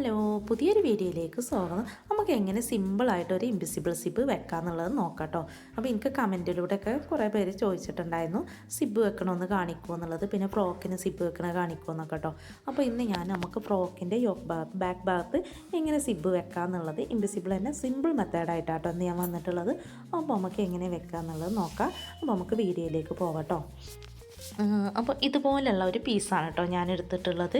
Hello പുതിയൊരു വീഡിയോയിലേക്ക് സ്വാഗതം. നമുക്ക് എങ്ങനെ സിമ്പിളായിട്ട് ഒരു ഇൻവിസിബിൾ സിബ് വെക്കാമെന്നുള്ളത് നോക്കാം കേട്ടോ അപ്പോൾ എനിക്ക് കമന്റിലൂടെയൊക്കെ കുറേ പേര് ചോദിച്ചിട്ടുണ്ടായിരുന്നു സിബ് വെക്കണമെന്ന് കാണിക്കുമോ എന്നുള്ളത്. പിന്നെ ഫ്രോക്കിന് സിബ് വെക്കണ കാണിക്കുമോ എന്നൊക്കെ കേട്ടോ അപ്പോൾ ഇന്ന് ഞാൻ നമുക്ക് ഫ്രോക്കിന്റെ ഭാഗത്ത് ബാക്ക് ഭാഗത്ത് എങ്ങനെ സിബ് വെക്കാമെന്നുള്ളത് ഇൻവിസിബിൾ തന്നെ സിമ്പിൾ മെത്തേഡായിട്ടാട്ടോ ഇന്ന് ഞാൻ വന്നിട്ടുള്ളത്. അപ്പോൾ നമുക്ക് എങ്ങനെ വെക്കാമെന്നുള്ളത് നോക്കാം. അപ്പോൾ നമുക്ക് വീഡിയോയിലേക്ക് പോകാം കേട്ടോ അപ്പോൾ ഇതുപോലെയുള്ള ഒരു പീസാണ് കേട്ടോ ഞാൻ എടുത്തിട്ടുള്ളത്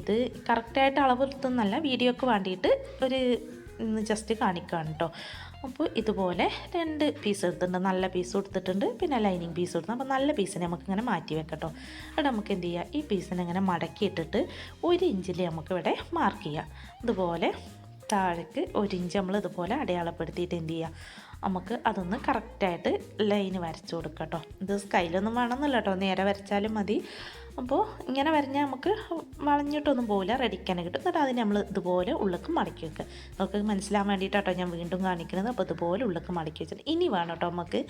ഇത് കറക്റ്റായിട്ട് അളവെടുത്തൊന്നല്ല വീഡിയോക്ക് വേണ്ടിയിട്ട് ഒരു ജസ്റ്റ് കാണിക്കുകയാണ് കേട്ടോ. അപ്പോൾ ഇതുപോലെ രണ്ട് പീസ് എടുത്തിട്ടുണ്ട്. നല്ല പീസ് എടുത്തിട്ടുണ്ട് പിന്നെ ലൈനിങ് പീസ് എടുത്തു അപ്പോൾ നല്ല പീസിനെ നമുക്കിങ്ങനെ മാറ്റി വെക്കട്ടോ അവിടെ നമുക്ക് എന്ത് ചെയ്യുക ഈ പീസിനെ ഇങ്ങനെ മടക്കിയിട്ടിട്ട് ഒരു ഇഞ്ചിൽ നമുക്കിവിടെ മാർക്ക് ചെയ്യാം. അതുപോലെ താഴേക്ക് ഒരു ഇഞ്ച് നമ്മൾ ഇതുപോലെ അടയാളപ്പെടുത്തിയിട്ട് എന്ത് ചെയ്യുക നമുക്ക് അതൊന്ന് കറക്റ്റായിട്ട് ലൈന് വരച്ചു കൊടുക്കാം കേട്ടോ ഇത് സ്കൈലൊന്നും വേണമെന്നില്ല കേട്ടോ. നേരെ വരച്ചാലും മതി. അപ്പോൾ ഇങ്ങനെ വരഞ്ഞാൽ നമുക്ക് വളഞ്ഞിട്ടൊന്നും പോകില്ല റെഡിക്കാൻ കിട്ടും. എന്നിട്ട് അതിന് നമ്മൾ ഇതുപോലെ ഉള്ളിലേക്ക് മടക്കി വെക്കുക. നമുക്ക് മനസ്സിലാൻ വേണ്ടിയിട്ടാട്ടോ ഞാൻ വീണ്ടും കാണിക്കുന്നത്. അപ്പോൾ ഇതുപോലെ ഉള്ളിലേക്ക് മടക്കി വെച്ചിട്ട് ഇനി വേണം കേട്ടോ നമുക്ക്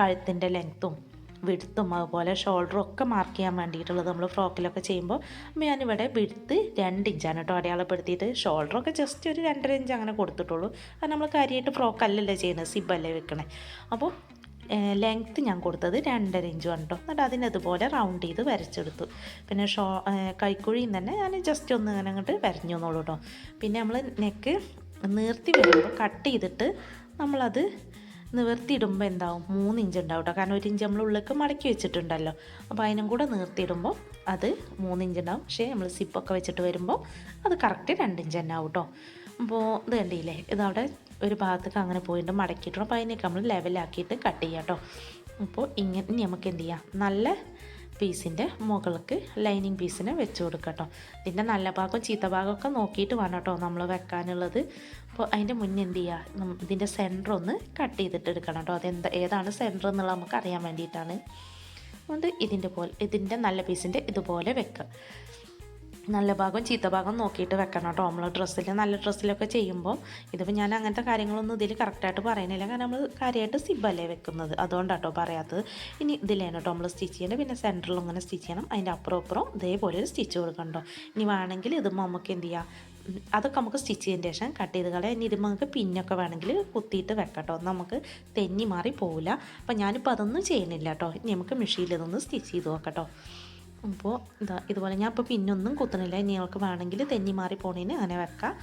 കഴുത്തിന്റെ ലെങ്ത്തും വിടുത്തും അതുപോലെ ഷോൾഡറും ഒക്കെ മാർക്ക് ചെയ്യാൻ വേണ്ടിയിട്ടുള്ളത് നമ്മൾ ഫ്രോക്കിലൊക്കെ ചെയ്യുമ്പോൾ ഞാനിവിടെ വിടുത്ത് രണ്ട് ഇഞ്ചാണ് കേട്ടോ അടയാളപ്പെടുത്തിയിട്ട് ഷോൾഡറൊക്കെ ജസ്റ്റ് ഒരു രണ്ടര ഇഞ്ച് അങ്ങനെ കൊടുത്തിട്ടുള്ളൂ. അത് നമ്മൾ കാര്യമായിട്ട് ഫ്രോക്ക് അല്ലല്ലേ ചെയ്യുന്നത് സിബല്ലേ വെക്കണേ. അപ്പോൾ ലെങ്ത്ത് ഞാൻ കൊടുത്തത് രണ്ടര ഇഞ്ചും കേട്ടോ. എന്നിട്ട് അതിനതുപോലെ റൗണ്ട് ചെയ്ത് വരച്ചെടുത്തു. പിന്നെ ഷോ കൈക്കുഴിയിൽ തന്നെ ഞാൻ ജസ്റ്റ് ഒന്ന് ഇങ്ങനെ അങ്ങോട്ട് വരഞ്ഞു തന്നോളൂ കേട്ടോ. പിന്നെ നമ്മൾ നെക്ക് നീർത്തി വരുമ്പോൾ കട്ട് ചെയ്തിട്ട് നമ്മളത് നിവർത്തിയിടുമ്പോൾ എന്താവും? മൂന്ന് ഇഞ്ച് ഉണ്ടാവും കേട്ടോ കാരണം ഒരു ഇഞ്ച് നമ്മൾ ഉള്ളിലേക്ക് മടക്കി വെച്ചിട്ടുണ്ടല്ലോ. അപ്പോൾ അതിനും കൂടെ നിർത്തിയിടുമ്പോൾ അത് മൂന്ന് ഇഞ്ച് ഉണ്ടാവും പക്ഷേ നമ്മൾ സിപ്പൊക്കെ വെച്ചിട്ട് വരുമ്പോൾ അത് കറക്റ്റ് രണ്ട് ഇഞ്ച് തന്നെ ആവും കേട്ടോ അപ്പോൾ ഇത് കണ്ടില്ലേ? ഇതവിടെ ഒരു ഭാഗത്തേക്ക് അങ്ങനെ പോയിട്ട് മടക്കിയിട്ടുണ്ട്. അപ്പോൾ അതിനൊക്കെ നമ്മൾ ലെവലാക്കിയിട്ട് കട്ട് ചെയ്യാം കേട്ടോ അപ്പോൾ ഇങ്ങനെ നമുക്ക് എന്ത് ചെയ്യാം? നല്ല പീസിന്റെ മുകൾക്ക് ലൈനിങ് പീസിനെ വെച്ച് കൊടുക്കുക കേട്ടോ ഇതിന്റെ നല്ല ഭാഗം ചീത്ത ഭാഗമൊക്കെ നോക്കിയിട്ട് വേണം കേട്ടോ നമ്മൾ വെക്കാനുള്ളത്. അപ്പോൾ അതിന്റെ മുന്നേ എന്ത് ചെയ്യുക ഇതിന്റെ സെന്റർ ഒന്ന് കട്ട് ചെയ്തിട്ട് എടുക്കണം കേട്ടോ. അതെന്താ ഏതാണ് സെന്റർ എന്നുള്ളത് നമുക്ക് അറിയാൻ വേണ്ടിയിട്ടാണ്. അതുകൊണ്ട് ഇതിന്റെ പോലെ ഇതിന്റെ നല്ല പീസിന്റെ ഇതുപോലെ വെക്കുക നല്ല ഭാഗം ചീത്ത ഭാഗം നോക്കിയിട്ട് വെക്കണം കേട്ടോ. നമ്മൾ ഡ്രസ്സിൽ നല്ല ഡ്രസ്സിലൊക്കെ ചെയ്യുമ്പോൾ ഇതിപ്പോൾ ഞാൻ അങ്ങനത്തെ കാര്യങ്ങളൊന്നും ഇതിൽ കറക്റ്റായിട്ട് പറയുന്നില്ല. കാരണം നമ്മൾ കാര്യമായിട്ട് സിബല്ലേ വെക്കുന്നത്. അതുകൊണ്ടാണ് അതുകൊണ്ടാട്ടോ പറയാത്തത്. ഇനി ഇതിലാണ് കേട്ടോ നമ്മൾ സ്റ്റിച്ച് ചെയ്യേണ്ടത്. പിന്നെ സെന്ററിൽ ഇങ്ങനെ സ്റ്റിച്ച് ചെയ്യണം. അതിന്റെ അപ്പുറം അപ്പുറം ഇതേപോലെ ഒരു സ്റ്റിച്ച് കൊടുക്കണം കേട്ടോ ഇനി വേണമെങ്കിൽ ഇത് നമുക്ക് എന്ത് ചെയ്യാം? അതൊക്കെ നമുക്ക് സ്റ്റിച്ച് ചെയ്തതിന് ശേഷം കട്ട് ചെയ്ത് കളയാം. ഇനി ഇത് നമുക്ക് പിന്നൊക്കെ വേണമെങ്കിൽ കുത്തിയിട്ട് വെക്കട്ടോ നമുക്ക് തെന്നി മാറി പോവില്ല. അപ്പോൾ ഞാനിപ്പോൾ അതൊന്നും ചെയ്യുന്നില്ല കേട്ടോ. ഇനി നമുക്ക് മെഷീനിൽ ഇതൊന്ന് സ്റ്റിച്ച് ചെയ്ത് നോക്കട്ടോ അപ്പോൾ ഇതാ ഇതുപോലെ ഞാൻ ഇപ്പോൾ പിന്നൊന്നും കുത്തണില്ല ഇനി നിങ്ങൾക്ക് വേണമെങ്കിൽ തെന്നി മാറി പോണേന് അങ്ങനെ വെക്കാം.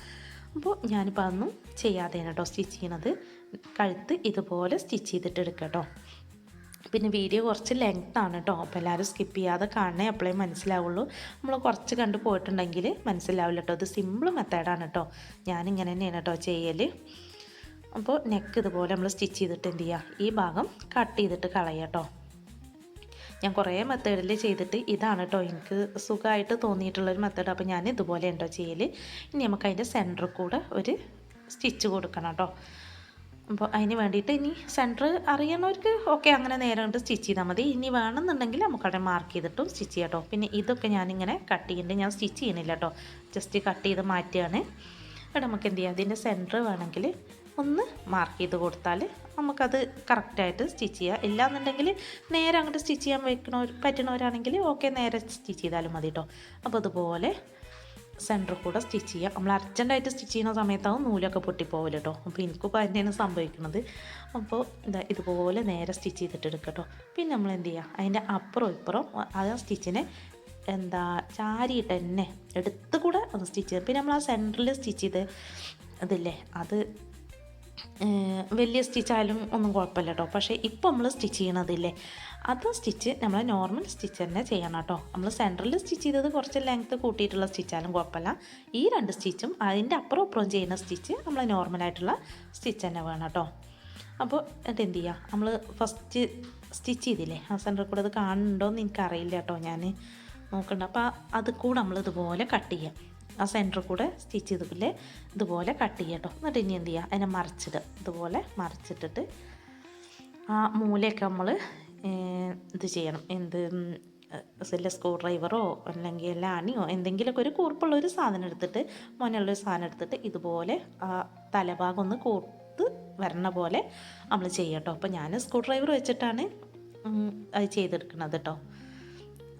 അപ്പോൾ ഞാനിപ്പോൾ അതൊന്നും ചെയ്യാതെയാണ് കേട്ടോ സ്റ്റിച്ച് ചെയ്യണത്. കഴുത്ത് ഇതുപോലെ സ്റ്റിച്ച് ചെയ്തിട്ട് എടുക്കാം കേട്ടോ. പിന്നെ വീഡിയോ കുറച്ച് ലെങ്ത് ആണ് കേട്ടോ അപ്പോൾ എല്ലാവരും സ്കിപ്പ് ചെയ്യാതെ കാണണേ അപ്പോഴേ മനസ്സിലാവുള്ളൂ. നമ്മൾ കുറച്ച് കണ്ട് പോയിട്ടുണ്ടെങ്കിൽ മനസ്സിലാവില്ല കേട്ടോ ഇത് സിമ്പിൾ മെത്തേഡാണ് കേട്ടോ ഞാനിങ്ങനെ തന്നെയാണ് കേട്ടോ ചെയ്യൽ അപ്പോൾ നെക്ക് ഇതുപോലെ നമ്മൾ സ്റ്റിച്ച് ചെയ്തിട്ട് എന്ത് ചെയ്യുക ഈ ഭാഗം കട്ട് ചെയ്തിട്ട് കളയാം കേട്ടോ ഞാൻ കുറേ മെത്തേഡിൽ ചെയ്തിട്ട് ഇതാണ് കേട്ടോ എനിക്ക് സുഖമായിട്ട് തോന്നിയിട്ടുള്ളൊരു മെത്തേഡ് അപ്പോൾ ഞാൻ ഇതുപോലെ ഉണ്ടോ ചെയ്യൽ ഇനി നമുക്ക് അതിന്റെ സെന്ററിൽ കൂടെ ഒരു സ്റ്റിച്ച് കൊടുക്കണം കേട്ടോ അപ്പോൾ അതിന് വേണ്ടിയിട്ട് ഇനി സെന്റർ അറിയണവർക്ക് ഓക്കെ അങ്ങനെ നേരെ കണ്ട് സ്റ്റിച്ച് ചെയ്താൽ മതി. ഇനി വേണമെന്നുണ്ടെങ്കിൽ നമുക്കവിടെ മാർക്ക് ചെയ്തിട്ടും സ്റ്റിച്ച് ചെയ്യാം കേട്ടോ പിന്നെ ഇതൊക്കെ ഞാനിങ്ങനെ കട്ട് ചെയ്യുന്നുണ്ട് ഞാൻ സ്റ്റിച്ച് ചെയ്യുന്നില്ല കേട്ടോ ജസ്റ്റ് കട്ട് ചെയ്ത് മാറ്റുകയാണ്. അവിടെ നമുക്ക് എന്ത് ചെയ്യാം? അതിന്റെ സെന്റർ വേണമെങ്കിൽ ഒന്ന് മാർക്ക് ചെയ്ത് കൊടുത്താൽ നമുക്കത് കറക്റ്റായിട്ട് സ്റ്റിച്ച് ചെയ്യാം. ഇല്ലാന്നുണ്ടെങ്കിൽ നേരെ അങ്ങോട്ട് സ്റ്റിച്ച് ചെയ്യാൻ വയ്ക്കണവർ പറ്റണവരാണെങ്കിൽ ഓക്കെ നേരെ സ്റ്റിച്ച് ചെയ്താലും മതി കേട്ടോ അപ്പോൾ അതുപോലെ സെന്റർ കൂടെ സ്റ്റിച്ച് ചെയ്യുക. നമ്മൾ അർജന്റായിട്ട് സ്റ്റിച്ച് ചെയ്യുന്ന സമയത്താവും നൂലൊക്കെ പൊട്ടിപ്പോവില്ല കേട്ടോ അപ്പോൾ എനിക്കിപ്പോൾ തന്നെയാണ് സംഭവിക്കുന്നത്. അപ്പോൾ ഇതാ ഇതുപോലെ നേരെ സ്റ്റിച്ച് ചെയ്തിട്ട് എടുക്കുക കേട്ടോ പിന്നെ നമ്മൾ എന്ത് ചെയ്യുക? അതിന്റെ അപ്പുറം ഇപ്പുറം ആ സ്റ്റിച്ചിനെ എന്താ ചാരിയിട്ട് തന്നെ എടുത്ത് കൂടെ ഒന്ന് സ്റ്റിച്ച് ചെയ്ത്. പിന്നെ നമ്മൾ ആ സെന്ററിൽ സ്റ്റിച്ച് ചെയ്ത് അതില്ലേ അത് വലിയ സ്റ്റിച്ചായാലും ഒന്നും കുഴപ്പമില്ല കേട്ടോ പക്ഷേ ഇപ്പോൾ നമ്മൾ സ്റ്റിച്ച് ചെയ്യണതില്ലേ അത് സ്റ്റിച്ച് നമ്മൾ നോർമൽ സ്റ്റിച്ച് തന്നെ ചെയ്യണം കേട്ടോ. നമ്മൾ സെന്ററിൽ സ്റ്റിച്ച് ചെയ്തത് കുറച്ച് ലെങ്ത് കൂട്ടിയിട്ടുള്ള സ്റ്റിച്ചാലും കുഴപ്പമില്ല. ഈ രണ്ട് സ്റ്റിച്ചും അതിന്റെ അപ്പുറം അപ്പുറം ചെയ്യുന്ന സ്റ്റിച്ച് നമ്മൾ നോർമലായിട്ടുള്ള സ്റ്റിച്ച് തന്നെ വേണം കേട്ടോ. അപ്പോൾ എന്നിട്ട് എന്ത് ചെയ്യുക നമ്മൾ ഫസ്റ്റ് സ്റ്റിച്ച് ചെയ്തില്ലേ? ആ സെന്ററിൽ കൂടെ അത് കാണുന്നുണ്ടോ എന്ന് എനിക്കറിയില്ല കേട്ടോ ഞാൻ നോക്കണ്ട. അപ്പോൾ അത് കൂടെ നമ്മൾ ഇതുപോലെ കട്ട് ചെയ്യാം. ആ സെന്ററിൽ കൂടെ സ്റ്റിച്ച് ചെയ്തില്ലേ ഇതുപോലെ കട്ട് ചെയ്യുക കേട്ടോ. എന്നിട്ട് ഇനി എന്ത് ചെയ്യുക അതിനെ മറിച്ചിടുക. ഇതുപോലെ മറിച്ചിട്ടിട്ട് ആ മൂലയൊക്കെ നമ്മൾ ഇത് ചെയ്യണം? എന്ത് വല്ല സ്ക്രൂ ഡ്രൈവറോ അല്ലെങ്കിൽ ലാണിയോ എന്തെങ്കിലുമൊക്കെ ഒരു കൂർപ്പുള്ള ഒരു സാധനം എടുത്തിട്ട് മോനുള്ളൊരു സാധനം എടുത്തിട്ട് ഇതുപോലെ ആ തലഭാഗം ഒന്ന് കൂർത്ത് വരണ പോലെ നമ്മൾ ചെയ്യാം കേട്ടോ അപ്പോൾ ഞാൻ സ്ക്രൂ ഡ്രൈവർ വെച്ചിട്ടാണ് അത് ചെയ്തെടുക്കുന്നത് കേട്ടോ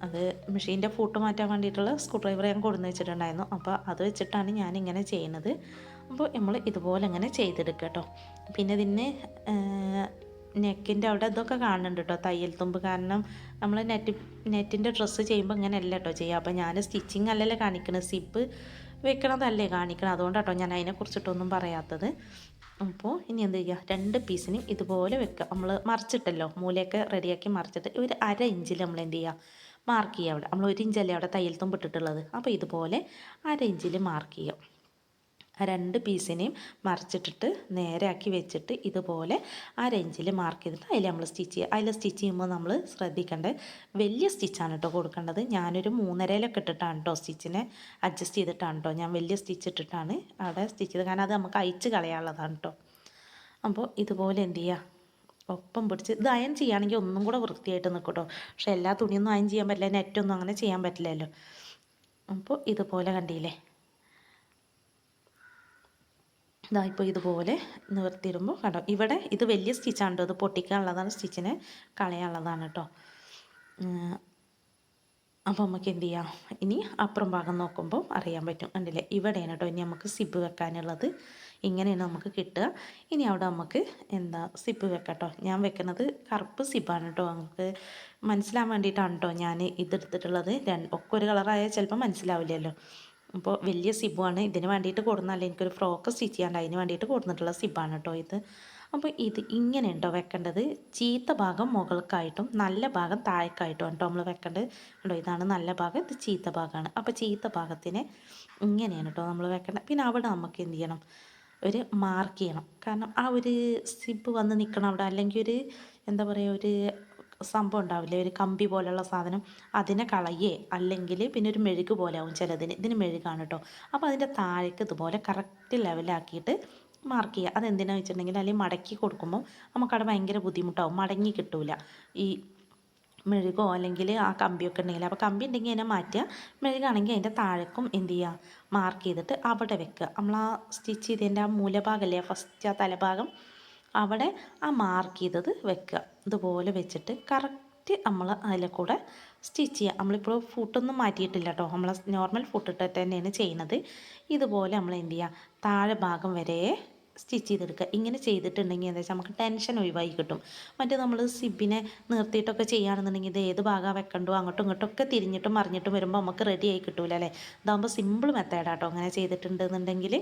അത് മെഷീന്റെ ഫൂട്ട് മാറ്റാൻ വേണ്ടിയിട്ടുള്ള സ്ക്രൂ ഡ്രൈവർ ഞാൻ കൊടുന്ന് വെച്ചിട്ടുണ്ടായിരുന്നു. അപ്പോൾ അത് വെച്ചിട്ടാണ് ഞാൻ ഇങ്ങനെ ചെയ്യുന്നത്. അപ്പോൾ നമ്മൾ ഇതുപോലെ ഇങ്ങനെ ചെയ്തെടുക്കുക കേട്ടോ പിന്നെ ഇതിന് നെക്കിന്റെ അവിടെ ഇതൊക്കെ കാണുന്നുണ്ട് കേട്ടോ തയ്യൽ തുമ്പ്. കാരണം നമ്മൾ നെറ്റ് നെറ്റിന്റെ ഡ്രസ്സ് ചെയ്യുമ്പോൾ ഇങ്ങനെ അല്ല കേട്ടോ ചെയ്യുക. അപ്പോൾ ഞാൻ സ്റ്റിച്ചിങ് അല്ലല്ലോ കാണിക്കുന്നത് സിപ്പ് വെക്കണതല്ലേ കാണിക്കണം അതുകൊണ്ടാണ് കേട്ടോ ഞാൻ അതിനെക്കുറിച്ചിട്ടൊന്നും പറയാത്തത്. അപ്പോൾ ഇനി എന്ത് ചെയ്യുക രണ്ട് പീസിനും ഇതുപോലെ വെക്കുക നമ്മൾ മറിച്ചിട്ടല്ലോ മൂലയൊക്കെ റെഡിയാക്കി മറിച്ചിട്ട് ഒരു അര ഇഞ്ചിൽ നമ്മൾ എന്ത് ചെയ്യുക മാർക്ക് ചെയ്യുക അവിടെ. നമ്മൾ ഒരു ഇഞ്ചല്ലേ അവിടെ തയ്യൽ തുമ്പ് ഇട്ടിട്ടുള്ളത്. അപ്പോൾ ഇതുപോലെ അര ഇഞ്ചിൽ മാർക്ക് ചെയ്യുക ആ രണ്ട് പീസിനെയും മറിച്ചിട്ടിട്ട് നേരെയാക്കി വെച്ചിട്ട് ഇതുപോലെ ആ രഞ്ചിൽ മാർക്ക് ചെയ്തിട്ട് അതിൽ നമ്മൾ സ്റ്റിച്ച് ചെയ്യുക. അതിൽ സ്റ്റിച്ച് ചെയ്യുമ്പോൾ നമ്മൾ ശ്രദ്ധിക്കേണ്ടത് വലിയ സ്റ്റിച്ചാണ് കേട്ടോ കൊടുക്കേണ്ടത്. ഞാനൊരു മൂന്നരയിലൊക്കെ ഇട്ടിട്ടാണ് കേട്ടോ സ്റ്റിച്ചിനെ അഡ്ജസ്റ്റ് ചെയ്തിട്ടാണ് കേട്ടോ ഞാൻ വലിയ സ്റ്റിച്ച് ഇട്ടിട്ടാണ് അവിടെ സ്റ്റിച്ച് ചെയ്തത്. കാരണം അത് നമുക്ക് അയച്ച് കളയാനുള്ളതാണ് കേട്ടോ അപ്പോൾ ഇതുപോലെ എന്ത് ചെയ്യുക ഒപ്പം പിടിച്ച് ഇത് അയൺ ചെയ്യുകയാണെങ്കിൽ ഒന്നും കൂടെ വൃത്തിയായിട്ട് നിൽക്കും കേട്ടോ പക്ഷേ എല്ലാ തുണിയൊന്നും അയൺ ചെയ്യാൻ പറ്റില്ല. നെറ്റൊന്നും അങ്ങനെ ചെയ്യാൻ പറ്റില്ലല്ലോ. അപ്പോൾ ഇതുപോലെ കണ്ടില്ലേ? ഇതാ ഇപ്പോൾ ഇതുപോലെ നിവർത്തിയിടുമ്പോൾ കണ്ടോ? ഇവിടെ ഇത് വലിയ സ്റ്റിച്ചാണ് കേട്ടോ ഇത് പൊട്ടിക്കാനുള്ളതാണ് സ്റ്റിച്ചിനെ കളയാനുള്ളതാണ് കേട്ടോ അപ്പോൾ നമുക്ക് എന്ത് ചെയ്യാം? ഇനി അപ്പുറം ഭാഗം നോക്കുമ്പോൾ അറിയാൻ പറ്റും. കണ്ടില്ലേ? ഇവിടെയാണ് കേട്ടോ ഇനി നമുക്ക് സിബ് വെക്കാനുള്ളത്. ഇങ്ങനെയാണ് നമുക്ക് കിട്ടുക. ഇനി അവിടെ നമുക്ക് എന്താ സിബ് വെക്കട്ടോ ഞാൻ വെക്കുന്നത് കറുപ്പ് സിബാണ് കേട്ടോ നമുക്ക് മനസ്സിലാൻ വേണ്ടിയിട്ടാണ് കേട്ടോ ഞാൻ ഇതെടുത്തിട്ടുള്ളത്. രണ്ട് ഒക്കെ ഒരു കളറായാൽ ചിലപ്പോൾ മനസ്സിലാവില്ലല്ലോ. അപ്പോൾ വലിയ സിബുവാണ്. ഇതിന് വേണ്ടിയിട്ട് കൊടുന്നല്ല എനിക്കൊരു ഫ്രോക്ക് സ്റ്റിച്ച് ചെയ്യാണ്ട് അതിന് വേണ്ടിയിട്ട് കൊടുത്തിട്ടുള്ള സിബാണ് കേട്ടോ ഇത്. അപ്പോൾ ഇത് ഇങ്ങനെ ഉണ്ടോ വെക്കേണ്ടത്? ചീത്ത ഭാഗം മുകൾക്കായിട്ടും നല്ല ഭാഗം താഴേക്കായിട്ടും കേട്ടോ നമ്മൾ വെക്കേണ്ടത്. കേട്ടോ ഇതാണ് നല്ല ഭാഗം ഇത് ചീത്ത ഭാഗമാണ്. അപ്പോൾ ചീത്ത ഭാഗത്തിന് ഇങ്ങനെയാണ് കേട്ടോ നമ്മൾ വെക്കേണ്ടത്. പിന്നെ അവിടെ നമുക്ക് എന്ത് ചെയ്യണം? ഒരു മാർക്ക് ചെയ്യണം. കാരണം ആ ഒരു സിബ് വന്ന് നിൽക്കണം അവിടെ അല്ലെങ്കിൽ ഒരു എന്താ പറയുക ഒരു സംഭവം ഉണ്ടാവില്ലേ? ഒരു കമ്പി പോലെയുള്ള സാധനം അതിനെ കളയേ അല്ലെങ്കിൽ പിന്നെ ഒരു മെഴുക് പോലെ ആവും ചിലതിന്. ഇതിന് മെഴുകാണ് കേട്ടോ അപ്പോൾ അതിന്റെ താഴേക്ക് ഇതുപോലെ കറക്റ്റ് ലെവലാക്കിയിട്ട് മാർക്ക് ചെയ്യുക. അതെന്തിനാണെന്ന് വെച്ചിട്ടുണ്ടെങ്കിൽ അല്ലെങ്കിൽ മടക്കി കൊടുക്കുമ്പോൾ നമുക്കവിടെ ഭയങ്കര ബുദ്ധിമുട്ടാവും. മടങ്ങി കിട്ടൂല. ഈ മെഴുകോ അല്ലെങ്കിൽ ആ കമ്പിയൊക്കെ ഉണ്ടെങ്കിൽ. അപ്പോൾ കമ്പി ഉണ്ടെങ്കിൽ അതിനെ മാറ്റുക. മെഴുകാണെങ്കിൽ അതിന്റെ താഴേക്കും എന്ത് ചെയ്യുക? മാർക്ക് ചെയ്തിട്ട് അവിടെ വെക്കുക. നമ്മൾ ആ സ്റ്റിച്ച് ചെയ്തതിന്റെ ആ മൂലഭാഗമല്ലേ ഫസ്റ്റ് ആ തലഭാഗം അവിടെ ആ മാർക്ക് ചെയ്തത് വെക്കുക. ഇതുപോലെ വെച്ചിട്ട് കറക്റ്റ് നമ്മൾ അതിൽ കൂടെ സ്റ്റിച്ച് ചെയ്യുക. നമ്മളിപ്പോൾ ഫുട്ടൊന്നും മാറ്റിയിട്ടില്ല കേട്ടോ നമ്മൾ നോർമൽ ഫുട്ട് ഇട്ടിട്ട് തന്നെയാണ് ചെയ്യുന്നത്. ഇതുപോലെ നമ്മൾ എന്ത് ചെയ്യുക? താഴെ ഭാഗം വരെ സ്റ്റിച്ച് ചെയ്തെടുക്കുക. ഇങ്ങനെ ചെയ്തിട്ടുണ്ടെങ്കിൽ എന്താ വെച്ചാൽ നമുക്ക് ടെൻഷൻ ഒഴിവായി കിട്ടും. മറ്റേ നമ്മൾ സിബിനെ നിർത്തിയിട്ടൊക്കെ ചെയ്യുകയാണെന്നുണ്ടെങ്കിൽ ഇത് ഏത് ഭാഗം വെക്കണ്ടോ? അങ്ങോട്ടും ഇങ്ങോട്ടും ഒക്കെ തിരിഞ്ഞിട്ടും മറിഞ്ഞിട്ടും വരുമ്പോൾ നമുക്ക് റെഡി ആയി കിട്ടൂല അല്ലേ? ഇതാകുമ്പോൾ സിമ്പിൾ മെത്തേഡാട്ടോ അങ്ങനെ ചെയ്തിട്ടുണ്ടെന്നുണ്ടെങ്കിൽ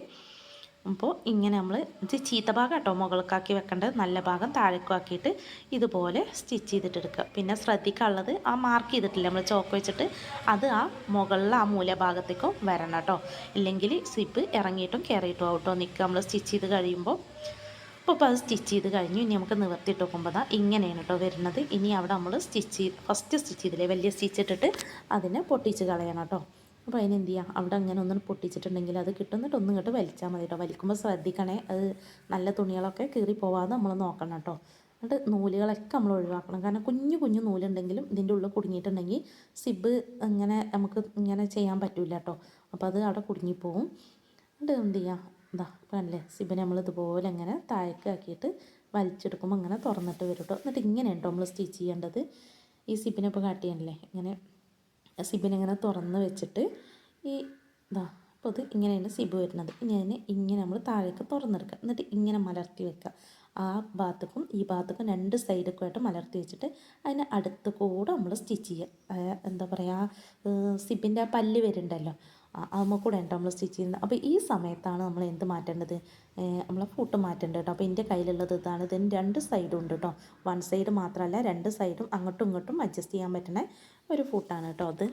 അപ്പോൾ ഇങ്ങനെ നമ്മൾ ഇത് ചീത്ത ഭാഗം കേട്ടോ മുകൾക്കാക്കി വെക്കേണ്ടത്. നല്ല ഭാഗം താഴേക്കും ആക്കിയിട്ട് ഇതുപോലെ സ്റ്റിച്ച് ചെയ്തിട്ടെടുക്കുക. പിന്നെ ശ്രദ്ധിക്കാനുള്ളത് ആ മാർക്ക് ചെയ്തിട്ടില്ല നമ്മൾ ചോക്ക് വെച്ചിട്ട്? അത് ആ മുകളിൽ ആ മൂലഭാഗത്തേക്കും വരണം കേട്ടോ. ഇല്ലെങ്കിൽ സിപ്പ് ഇറങ്ങിയിട്ടും കയറിയിട്ടും ആവട്ടോ നിൽക്കുക. നമ്മൾ സ്റ്റിച്ച് ചെയ്ത് കഴിയുമ്പോൾ അപ്പോൾ അത് സ്റ്റിച്ച് ചെയ്ത് കഴിഞ്ഞു. ഇനി നമുക്ക് നിവർത്തിയിട്ട് നോക്കുമ്പോൾ അതാ ഇങ്ങനെയാണ് കേട്ടോ വരുന്നത്. ഇനി അവിടെ നമ്മൾ സ്റ്റിച്ച് ഫസ്റ്റ് സ്റ്റിച്ച് ചെയ്തില്ലേ? വലിയ സ്റ്റിച്ച് ഇട്ടിട്ട് അതിനെ പൊട്ടിച്ച് കളയണം കേട്ടോ. അപ്പോൾ അതിനെന്ത് ചെയ്യുക അവിടെ അങ്ങനെ ഒന്ന് പൊട്ടിച്ചിട്ടുണ്ടെങ്കിൽ അത് കിട്ടുന്നിട്ട് ഒന്നും ഇങ്ങോട്ട് വലിച്ചാൽ മതി കേട്ടോ. വലിക്കുമ്പോൾ ശ്രദ്ധിക്കണേ അത് നല്ല തുണികളൊക്കെ കീറി പോവാതെ നമ്മൾ നോക്കണം കേട്ടോ. എന്നിട്ട് നൂലുകളൊക്കെ നമ്മൾ ഒഴിവാക്കണം. കാരണം കുഞ്ഞു കുഞ്ഞു നൂലുണ്ടെങ്കിലും ഇതിന്റെ ഉള്ളിൽ കുടുങ്ങിയിട്ടുണ്ടെങ്കിൽ സിബ് അങ്ങനെ നമുക്ക് ഇങ്ങനെ ചെയ്യാൻ പറ്റില്ല കേട്ടോ. അപ്പോൾ അത് അവിടെ കുടുങ്ങിപ്പോവും. എന്നിട്ട് എന്ത് ചെയ്യുക എന്താ കണ്ടില്ലേ സിബിനെ നമ്മൾ ഇതുപോലെ ഇങ്ങനെ താഴേക്ക് ആക്കിയിട്ട് വലിച്ചെടുക്കുമ്പോൾ അങ്ങനെ തുറന്നിട്ട് വരും കേട്ടോ. എന്നിട്ട് ഇങ്ങനെ ഉണ്ടോ നമ്മൾ സ്റ്റിച്ച് ചെയ്യേണ്ടത്. ഈ സിബിനെ ഇപ്പോൾ കാട്ടിയല്ലേ ഇങ്ങനെ സിബിനിങ്ങനെ തുറന്ന് വെച്ചിട്ട് ഈ ഇതാ അപ്പോൾ ഇത് ഇങ്ങനെയാണ് സിബ് വരുന്നത്. ഇനി ഇങ്ങനെ നമ്മൾ താഴേക്ക് തുറന്നെടുക്കുക. എന്നിട്ട് ഇങ്ങനെ മലർത്തി വെക്കുക. ആ ഭാഗത്തേക്കും ഈ ഭാഗത്തേക്കും രണ്ട് സൈഡൊക്കെ ആയിട്ട് മലർത്തി വെച്ചിട്ട് അതിന് അടുത്ത് കൂടെ നമ്മൾ സ്റ്റിച്ച് ചെയ്യുക. എന്താ പറയുക സിബിന്റെ ആ പല്ല് വരുന്നുണ്ടല്ലോ. അമ്മ കൂടെ ഉണ്ടോ നമ്മൾ സ്റ്റിച്ച് ചെയ്യുന്നത്. അപ്പോൾ ഈ സമയത്താണ് നമ്മൾ എന്ത് മാറ്റേണ്ടത്? നമ്മൾ ഫുട്ട് മാറ്റേണ്ടത് കേട്ടോ. അപ്പോൾ എന്റെ കയ്യിലുള്ളത് ഇതാണ്. ഇതിന് രണ്ട് സൈഡും ഉണ്ട് കേട്ടോ. വൺ സൈഡ് മാത്രമല്ല രണ്ട് സൈഡും അങ്ങോട്ടും ഇങ്ങോട്ടും അഡ്ജസ്റ്റ് ചെയ്യാൻ പറ്റുന്ന ഒരു ഫുട്ടാണ് കേട്ടോ അത്.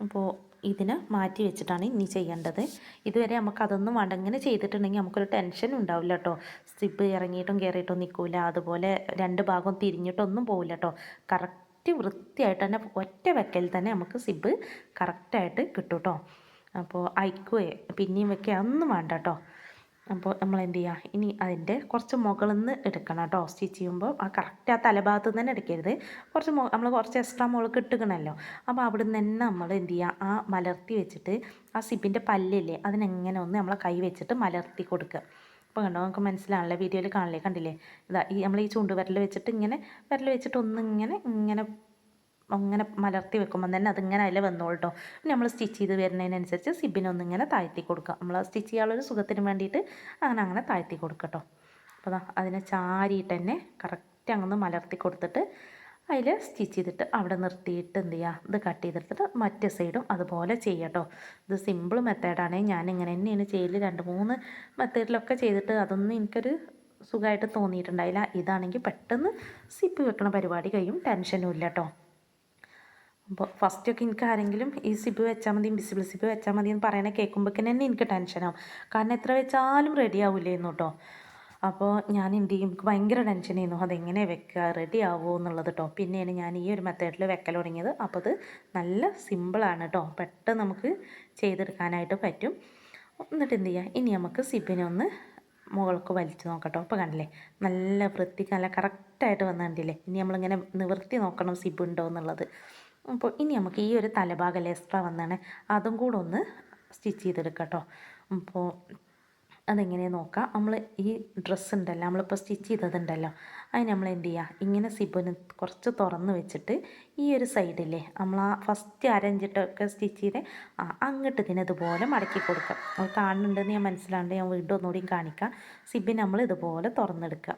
അപ്പോൾ ഇതിനെ മാറ്റി വെച്ചിട്ടാണ് ഇനി ചെയ്യേണ്ടത്. ഇതുവരെ നമുക്ക് അതൊന്നും ഇങ്ങനെ ചെയ്തിട്ടുണ്ടെങ്കിൽ നമുക്കൊരു ടെൻഷൻ ഉണ്ടാവില്ല കേട്ടോ. സ്റ്റിപ്പ് ഇറങ്ങിയിട്ടും കയറിയിട്ടും നിൽക്കില്ല അതുപോലെ രണ്ട് ഭാഗവും തിരിഞ്ഞിട്ടൊന്നും പോവില്ല കേട്ടോ. കറക്റ്റ് വൃത്തിയായിട്ട് തന്നെ ഒറ്റ വെക്കൽ തന്നെ നമുക്ക് സിബ് കറക്റ്റായിട്ട് കിട്ടും കേട്ടോ. അപ്പോൾ അയക്കുകയെ പിന്നെയും വെക്കുക. ഒന്നും വേണ്ട കേട്ടോ. അപ്പോൾ നമ്മൾ എന്ത് ചെയ്യുക? ഇനി അതിന്റെ കുറച്ച് മുകളിൽ നിന്ന് എടുക്കണം കേട്ടോ. സ്റ്റിച്ച് ചെയ്യുമ്പോൾ ആ കറക്റ്റ് ആ തലഭാഗത്ത് നിന്ന് തന്നെ എടുക്കരുത്. കുറച്ച് നമ്മൾ കുറച്ച് എക്സ്ട്രാ മുകളിൽ ഇട്ടുകണമല്ലോ അപ്പോൾ അവിടെ നിന്ന് തന്നെ നമ്മൾ എന്ത് ചെയ്യുക? ആ മലർത്തി വെച്ചിട്ട് ആ സിബിന്റെ പല്ലില്ലേ അതിനെങ്ങനെ ഒന്ന് നമ്മളെ കൈ വെച്ചിട്ട് മലർത്തി കൊടുക്കുക. അപ്പോൾ കണ്ടോ? നമുക്ക് മനസ്സിലാണല്ലേ വീഡിയോയിൽ കാണില്ലേ കണ്ടില്ലേ? ഇതാ ഈ നമ്മൾ ഈ ചൂണ്ട് വിരൽ വെച്ചിട്ട് ഇങ്ങനെ വിരൽ വെച്ചിട്ട് ഒന്നിങ്ങനെ ഇങ്ങനെ അങ്ങനെ മലർത്തി വെക്കുമ്പോൾ തന്നെ അതിങ്ങനെ അതിൽ വന്നോളൂ കേട്ടോ പിന്നെ നമ്മൾ സ്റ്റിച്ച് ചെയ്ത് വരുന്നതിനനുസരിച്ച് സിബിനൊന്നും ഇങ്ങനെ താഴ്ത്തി കൊടുക്കുക. നമ്മൾ സ്റ്റിച്ച് ചെയ്യാനുള്ളൊരു സുഖത്തിന് വേണ്ടിയിട്ട് അങ്ങനെ അങ്ങനെ താഴ്ത്തി കൊടുക്കുക കേട്ടോ അപ്പോൾ അതിനെ ചാരിയിട്ട് തന്നെ കറക്റ്റ് അങ്ങ് മലർത്തി കൊടുത്തിട്ട് അതിൽ സ്റ്റിച്ച് ചെയ്തിട്ട് അവിടെ നിർത്തിയിട്ട് എന്ത് ചെയ്യുക? ഇത് കട്ട് ചെയ്തെടുത്തിട്ട് മറ്റേ സൈഡും അതുപോലെ ചെയ്യട്ടോ. ഇത് സിമ്പിൾ മെത്തേഡാണ് ഞാൻ ഇങ്ങനെ തന്നെയാണ് ചെയ്യൽ രണ്ട് മൂന്ന് മെത്തേഡിലൊക്കെ ചെയ്തിട്ട് അതൊന്നും എനിക്കൊരു സുഖമായിട്ട് തോന്നിയിട്ടുണ്ടായില്ല. ഇതാണെങ്കിൽ പെട്ടെന്ന് സിപ്പ് വെക്കണ പരിപാടി കഴിയും. ടെൻഷനും ഇല്ല കേട്ടോ അപ്പോൾ ഫസ്റ്റൊക്കെ എനിക്ക് ആരെങ്കിലും ഈ സിബ് വെച്ചാൽ മതി ഇൻവിസിബിൾ സിബ് വെച്ചാൽ മതി എന്ന് പറയണ കേൾക്കുമ്പോഴേക്കും തന്നെ എനിക്ക് ടെൻഷനാവും കാരണം എത്ര വെച്ചാലും റെഡി ആവില്ലായിരുന്നു കേട്ടോ അപ്പോൾ ഞാൻ എന്ത് ചെയ്യും? എനിക്ക് ഭയങ്കര ടെൻഷനായിരുന്നു അതെങ്ങനെ വെക്കുക റെഡി ആവുമോ എന്നുള്ളത് കേട്ടോ പിന്നെയാണ് ഞാൻ ഈ ഒരു മെത്തേഡിൽ വെക്കൽ തുടങ്ങിയത്. അപ്പോൾ അത് നല്ല സിമ്പിളാണ് കേട്ടോ പെട്ടെന്ന് നമുക്ക് ചെയ്തെടുക്കാനായിട്ട് പറ്റും. എന്നിട്ട് എന്ത് ചെയ്യുക ഇനി നമുക്ക് സിബിനെ ഒന്ന് മുകൾക്ക് വലിച്ചു നോക്കട്ടോ അപ്പോൾ കണ്ടില്ലേ? നല്ല വൃത്തിക്ക് നല്ല കറക്റ്റായിട്ട് വന്നിട്ടില്ലേ ഇനി നമ്മളിങ്ങനെ നിവർത്തി നോക്കണം സിബ് ഉണ്ടോ എന്നുള്ളത്. അപ്പോൾ ഇനി നമുക്ക് ഈ ഒരു തലഭാഗം എക്സ്ട്രാ വന്നാണ്. അതും കൂടെ ഒന്ന് സ്റ്റിച്ച് ചെയ്തെടുക്കാം കേട്ടോ. അപ്പോൾ അതെങ്ങനെയാണ് നോക്കാം. നമ്മൾ ഈ ഡ്രസ്സ് ഉണ്ടല്ലോ നമ്മളിപ്പോൾ സ്റ്റിച്ച് ചെയ്തതുണ്ടല്ലോ അതിന് നമ്മൾ എന്ത് ചെയ്യുക ഇങ്ങനെ സിബിന് കുറച്ച് തുറന്ന് വെച്ചിട്ട് ഈ ഒരു സൈഡില്ലേ നമ്മൾ ആ ഫസ്റ്റ് അരഞ്ചിട്ടൊക്കെ സ്റ്റിച്ച് ചെയ്ത് ആ അങ്ങോട്ട് ഇതിനെ ഇതുപോലെ മടക്കി കൊടുക്കാം അത് കാണുന്നുണ്ടെന്ന് ഞാൻ മനസ്സിലാണ്ട് ഞാൻ വീണ്ടും ഒന്നുകൂടി കാണിക്കാം. സിബിന് നമ്മൾ ഇതുപോലെ തുറന്നെടുക്കുക.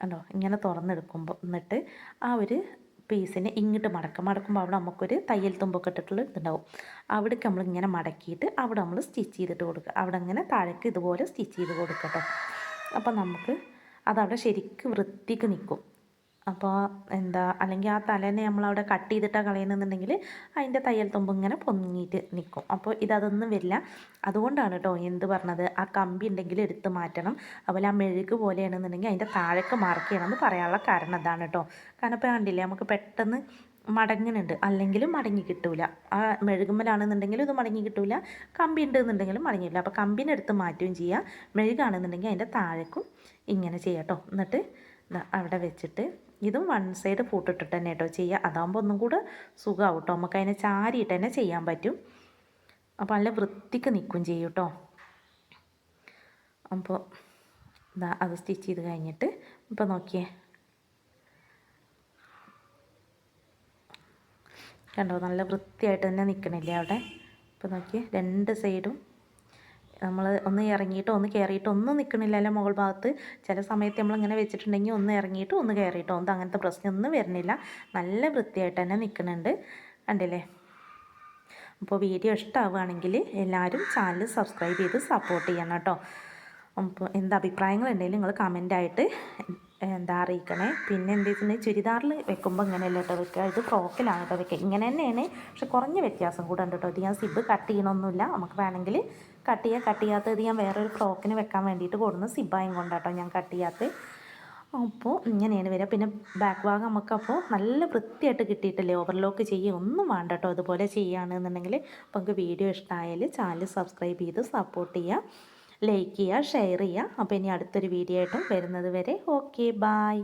കണ്ടോ? ഇങ്ങനെ തുറന്നെടുക്കുമ്പോൾ എന്നിട്ട് ആ ഒരു പീസിനെ ഇങ്ങോട്ട് മടക്കും മടക്കുമ്പോൾ അവിടെ നമുക്കൊരു തയ്യൽ തുമ്പൊക്കെ ഇട്ടിട്ടുള്ള ഇതുണ്ടാവും. അവിടേക്ക് നമ്മൾ ഇങ്ങനെ മടക്കിയിട്ട് അവിടെ നമ്മൾ സ്റ്റിച്ച് ചെയ്തിട്ട് കൊടുക്കുക. അവിടെ ഇങ്ങനെ താഴേക്ക് ഇതുപോലെ സ്റ്റിച്ച് ചെയ്ത് കൊടുക്കട്ടോ. കേട്ടോ അപ്പോൾ നമുക്ക് അതവിടെ ശരിക്കും വൃത്തിക്ക് നിൽക്കും അപ്പോൾ എന്താ അല്ലെങ്കിൽ ആ തലേനെ നമ്മളവിടെ കട്ട് ചെയ്തിട്ടാണ് കളയുന്നുണ്ടെങ്കിൽ അതിന്റെ തയ്യൽ തുമ്പ് ഇങ്ങനെ പൊങ്ങിയിട്ട് നിൽക്കും അപ്പോൾ ഇതൊന്നും വരില്ല. അതുകൊണ്ടാണ് കേട്ടോ എന്ത് പറഞ്ഞത്? ആ കമ്പി ഉണ്ടെങ്കിൽ എടുത്ത് മാറ്റണം. അതുപോലെ ആ മെഴുക് പോലെയാണെന്നുണ്ടെങ്കിൽ അതിന്റെ താഴേക്ക് മാർക്ക് ചെയ്യണം എന്ന് പറയാനുള്ള കാരണം അതാണ് കേട്ടോ കാരണം ഇപ്പോൾ കണ്ടില്ലേ നമുക്ക് പെട്ടെന്ന് മടങ്ങുന്നുണ്ട് അല്ലെങ്കിലും മടങ്ങി കിട്ടൂല. ആ മെഴുകുമ്പലാണെന്നുണ്ടെങ്കിലും ഇത് മടങ്ങി കിട്ടൂല. കമ്പി ഉണ്ടെന്നുണ്ടെങ്കിലും മടങ്ങില്ല അപ്പോൾ കമ്പിനെ എടുത്ത് മാറ്റുകയും ചെയ്യുക മെഴുകാണെന്നുണ്ടെങ്കിൽ അതിന്റെ താഴേക്കും ഇങ്ങനെ ചെയ്യാം കേട്ടോ എന്നിട്ട് അവിടെ വെച്ചിട്ട് ഇതും വൺ സൈഡ് പൂട്ടിട്ടിട്ട് തന്നെ കേട്ടോ ചെയ്യുക അതാകുമ്പോൾ ഒന്നും കൂടെ സുഖമാവും കേട്ടോ നമുക്ക് അതിനെ ചാരിയിട്ട് തന്നെ ചെയ്യാൻ പറ്റും. അപ്പോൾ നല്ല വൃത്തിക്ക് നിൽക്കും ചെയ്യും കേട്ടോ അപ്പോൾ ഇതാ അത് സ്റ്റിച്ച് ചെയ്ത് കഴിഞ്ഞിട്ട് ഇപ്പോൾ നോക്കിയേ. കണ്ടോ? നല്ല വൃത്തിയായിട്ട് തന്നെ നിൽക്കണില്ലേ അവിടെ? ഇപ്പോൾ നോക്കിയേ. രണ്ട് സൈഡും നമ്മൾ ഒന്ന് ഇറങ്ങിയിട്ട് ഒന്ന് കയറിയിട്ട് ഒന്നും നിൽക്കണില്ലല്ലോ മുകൾ ഭാഗത്ത്. ചില സമയത്ത് നമ്മളിങ്ങനെ വെച്ചിട്ടുണ്ടെങ്കിൽ ഒന്ന് ഇറങ്ങിയിട്ട് ഒന്ന് കയറിയിട്ടോ ഒന്നും അങ്ങനത്തെ പ്രശ്നമൊന്നും വരുന്നില്ല. നല്ല വൃത്തിയായിട്ട് തന്നെ നിൽക്കുന്നുണ്ട് കണ്ടില്ലേ? അപ്പോൾ വീഡിയോ ഇഷ്ടമാവുകയാണെങ്കിൽ എല്ലാവരും ചാനൽ സബ്സ്ക്രൈബ് ചെയ്ത് സപ്പോർട്ട് ചെയ്യണം കേട്ടോ. അപ്പോൾ എന്താ അഭിപ്രായങ്ങളുണ്ടെങ്കിലും നിങ്ങൾ കമന്റായിട്ട് എന്താ അറിയിക്കണേ? പിന്നെ എന്താ വെച്ചിട്ടുണ്ടെങ്കിൽ ചുരിദാറിൽ വെക്കുമ്പോൾ ഇങ്ങനെയല്ല കേട്ടോ വെക്കുക ഇത് ഫ്രോക്കിലാണ് കേട്ടോ വെക്കുക ഇങ്ങനെ തന്നെയാണ്. പക്ഷെ കുറഞ്ഞ വ്യത്യാസം കൂടെ ഉണ്ട് കേട്ടോ ഇത് ഞാൻ സിബ് കട്ട് ചെയ്യണമൊന്നുമില്ല നമുക്ക് വേണമെങ്കിൽ കട്ട് ചെയ്യുക കട്ട് ചെയ്യാത്തത് ഞാൻ വേറൊരു ഫ്രോക്കിന് വെക്കാൻ വേണ്ടിയിട്ട് കൊടുക്കുന്ന സിബായും കൊണ്ടാട്ടോ ഞാൻ കട്ട് ചെയ്യാത്ത അപ്പോൾ ഇങ്ങനെയാണ് വരിക. പിന്നെ ബാക്ക് ഭാഗം നമുക്കപ്പോൾ നല്ല വൃത്തിയായിട്ട് കിട്ടിയിട്ടില്ലേ? ഓവർലോക്ക് ചെയ്യുക ഒന്നും വേണ്ട കേട്ടോ അതുപോലെ ചെയ്യുകയാണെന്നുണ്ടെങ്കിൽ അപ്പോൾ നമുക്ക് വീഡിയോ ഇഷ്ടമായാൽ ചാനൽ സബ്സ്ക്രൈബ് ചെയ്ത് സപ്പോർട്ട് ചെയ്യുക ലൈക്ക് ചെയ്യുക ഷെയർ ചെയ്യുക. അപ്പോൾ ഇനി അടുത്തൊരു വീഡിയോ ആയിട്ടും വരുന്നത് വരെ ഓക്കെ ബായ്